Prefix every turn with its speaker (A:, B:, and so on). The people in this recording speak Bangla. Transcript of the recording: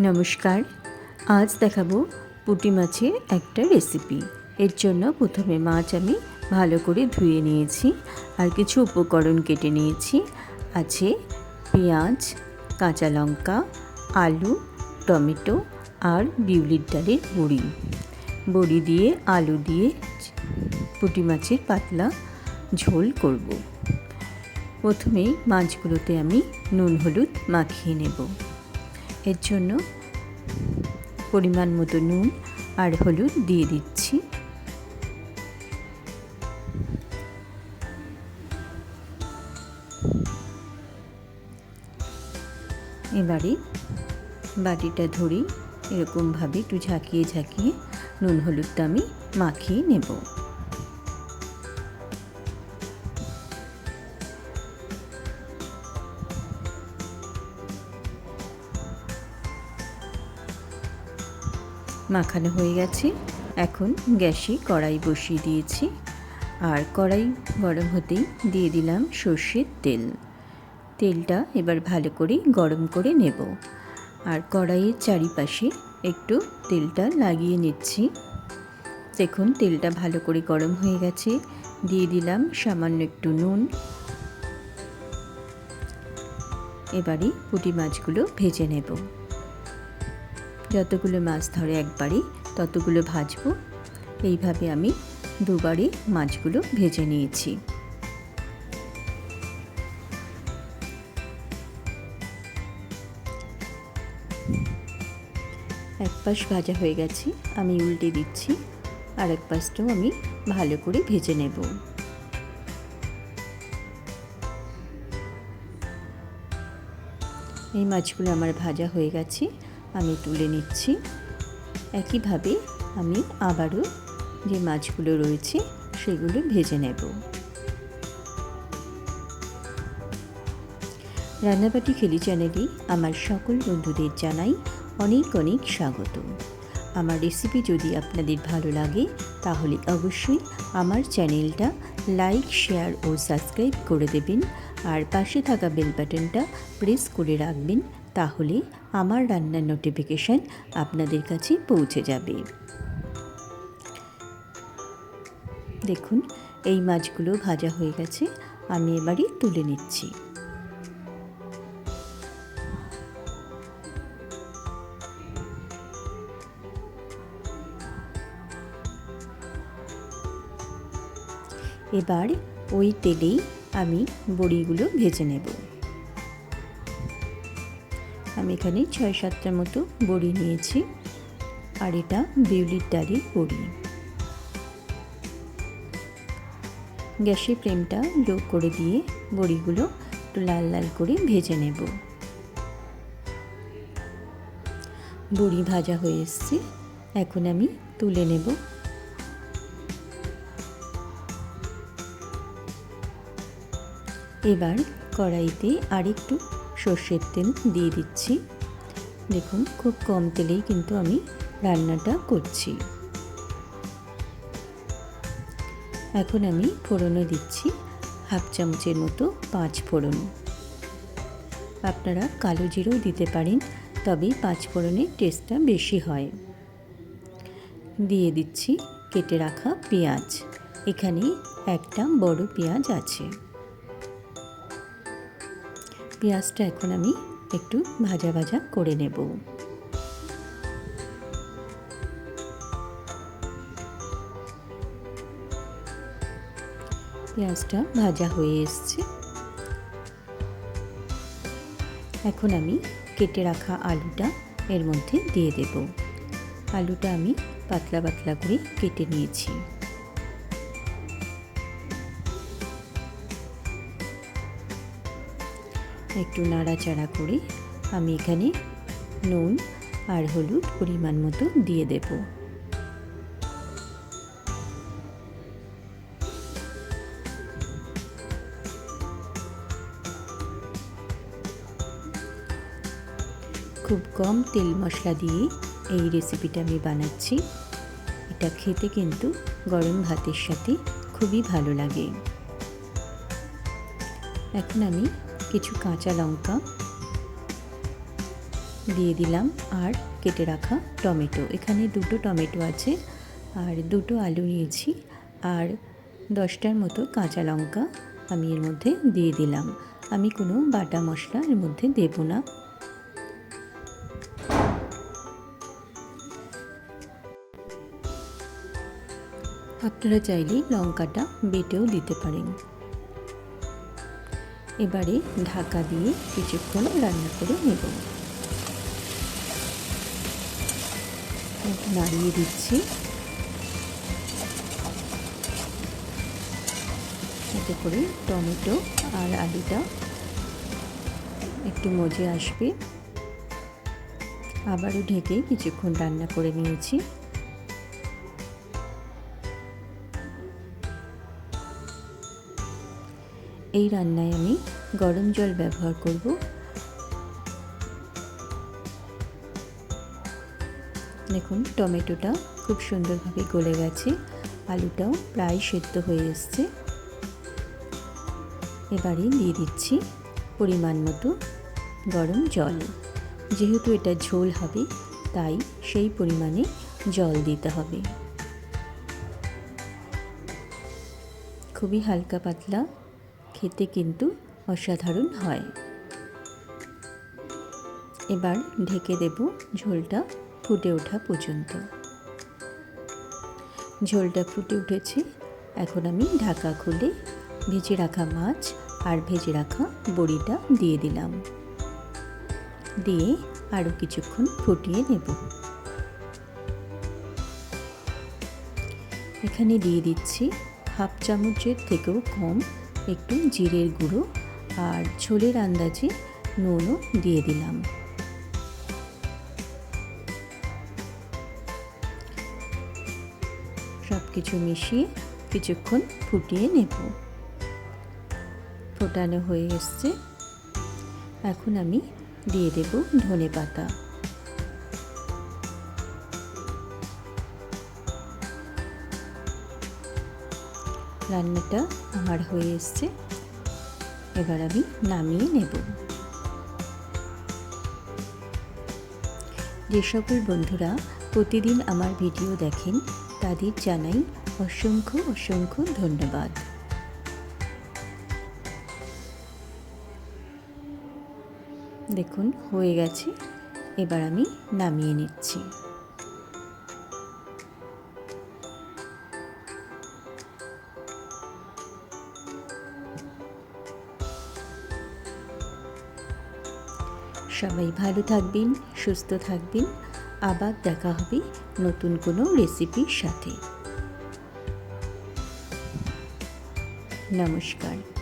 A: নমস্কার, আজ দেখাবো পুঁটি মাছের একটা রেসিপি এর জন্য প্রথমে মাছ আমি ভালো করে ধুয়ে নিয়েছি আর কিছু উপকরণ কেটে নিয়েছি। আছে পেঁয়াজ, কাঁচা লঙ্কা, আলু, টমেটো আর বিউলির ডালের বড়ি। বড়ি দিয়ে, আলু দিয়ে পুঁটি মাছের পাতলা ঝোল করব। প্রথমেই মাছগুলোতে আমি নুন হলুদ মাখিয়ে নেব। এর জন্য পরিমাণ মতো নুন আর হলুদ দিয়ে দিচ্ছি। এবারে বাটিটা ধরি এরকমভাবে একটু ঝাঁকিয়ে ঝাঁকিয়ে নুন হলুদটা আমি মাখিয়ে নেব। মাখানো হয়ে গেছে। এখন গ্যাসে কড়াই বসিয়ে দিয়েছি। আর কড়াই গরম হতেই দিয়ে দিলাম সর্ষের তেল। তেলটা এবার ভালো করে গরম করে নেব। আর কড়াইয়ের চারিপাশে একটু তেলটা লাগিয়ে নিচ্ছি। দেখুন, তেলটা ভালো করে গরম হয়ে গেছে। দিয়ে দিলাম সামান্য একটু নুন। এবারে পুঁটি মাছগুলো ভেজে নেব। যতগুলো মাছ ধরে একবারই, ততগুলো ভাজবো। এইভাবে আমি দুবারই মাছগুলো ভেজে নিয়েছি। এক পাশ ভাজা হয়ে গেছে, আমি উল্টে দিচ্ছি। আর এক পাশটাও আমি ভালো করে ভেজে নেব। এই মাছগুলো আমার ভাজা হয়ে গেছে। আমি তুলে নিচ্ছি। একইভাবে আমি আবারও যে মাছগুলো রয়েছে, সেগুলো ভেজে নেব। রান্নাবাটি খেলি চ্যানেলে আমার সকল বন্ধুদের জানাই অনেক অনেক স্বাগত। আমার রেসিপি যদি আপনাদের ভালো লাগে, তাহলে অবশ্যই আমার চ্যানেলটা লাইক, শেয়ার ও সাবস্ক্রাইব করে দেবেন। আর পাশে থাকা বেল বাটনটা প্রেস করে রাখবেন তাহলে আমার রান্নার নোটিফিকেশান আপনাদের কাছে পৌঁছে যাবে। দেখুন, এই মাছগুলো ভাজা হয়ে গেছে, আমি এবারই তুলে নিচ্ছি। এবার ওই তেলেই আমি বড়িগুলো ভেজে নেব। আমি এখানে ছয় সাতটার মতো বড়ি নিয়েছি। আর এটা বিউলির ডালের বড়ি। গ্যাসের ফ্লেমটা লো করে দিয়ে বড়িগুলো একটু লাল লাল করে ভেজে নেব। বড়ি ভাজা হয়ে এসছে। এখন আমি তুলে নেব। এবার কড়াইতে আরেকটু সর্ষের তেল দিয়ে দিচ্ছি। দেখুন, খুব কম তেলেই কিন্তু আমি রান্নাটা করছি। এখন আমি ফোড়নে দিচ্ছি হাফ চামচের মতো পাঁচ ফোড়ন। আপনারা কালো জিরেও দিতে পারেন, তবে পাঁচ ফোড়নের টেস্টটা বেশি হয়। দিয়ে দিচ্ছি কেটে রাখা পেঁয়াজ। এখানে একটা বড় পেঁয়াজ আছে। পেঁয়াজটা এখন আমি একটু ভাজা ভাজা করে নেব। পেঁয়াজটা ভাজা হয়ে এসছে। এখন আমি কেটে রাখা আলুটা এর মধ্যে দিয়ে দেব। আলুটা আমি পাতলা পাতলা করে কেটে নিয়েছি। একটু নাড়াচাড়া করে। আমি এখানে নুন আর হলুদ পরিমাণ মতো দিয়ে দেব। খুব কম তেল মশলা দিয়ে এই রেসিপিটা আমি বানাচ্ছি। এটা খেতে কিন্তু গরম ভাতের সাথে খুবই ভালো লাগে। এখন আমি কিছু কাঁচা লঙ্কা দিয়ে দিলাম আর কেটে রাখা টমেটো। এখানে দুটো টমেটো আছে আর দুটো আলু নিয়েছি আর দশটার মতো কাঁচা লঙ্কা আমি এর মধ্যে দিয়ে দিলাম। আমি কোনো বাটা মশলা এর মধ্যে দেব না। আপনারা চাইলে লঙ্কাটা বেটেও দিতে পারেন। এবারে ঢাকা দিয়ে কিছুক্ষণ রান্না করে নেব। নাড়িয়ে দিচ্ছি। এতে করে টমেটো আর আলুটা একটু মজে আসবে। আবারও ঢেকে কিছুক্ষণ রান্না করে নিয়েছি। এই রান্নায় আমি গরম জল ব্যবহার করব। দেখুন, টমেটোটা খুব সুন্দরভাবে গলে গেছে। আলুটাও প্রায় সেদ্ধ হয়ে এসছে। এবারে দিয়ে দিচ্ছি পরিমাণ মতো গরম জল। যেহেতু এটা ঝোল হবে, তাই সেই পরিমাণে জল দিতে হবে। খুবই হালকা পাতলা খেতে কিন্তু অসাধারণ হয়। এবার ঢেকে দেব ঝোলটা ফুটে ওঠা পর্যন্ত। ঝোলটা ফুটে উঠেছে। এখন আমি ঢাকা খুলে ভেজে রাখা মাছ আর ভেজে রাখা বড়িটা দিয়ে দিলাম। দিয়ে আরও কিছুক্ষণ ফুটিয়ে নেব। এখানে দিয়ে দিচ্ছি হাফ চামচের থেকেও কম একটু জিরের গুঁড়ো আর ঝোলের আন্দাজে নুনও দিয়ে দিলাম। সব কিছু মিশিয়ে কিছুক্ষণ ফুটিয়ে নেব। ফোটানো হয়ে এসছে। এখন আমি দিয়ে দেব ধনে পাতা রান্নাটা আমার হয়ে এসছে। এবার আমি নামিয়ে নেব। যে সকল বন্ধুরা প্রতিদিন আমার ভিডিও দেখেন, তাদের জানাই অসংখ্য অসংখ্য ধন্যবাদ। দেখুন, হয়ে গেছে। এবার আমি নামিয়ে নিচ্ছি। সবাই ভালো থাকবেন সুস্থ থাকবেন। আবার দেখা হবে নতুন কোনো রেসিপির সাথে। নমস্কার।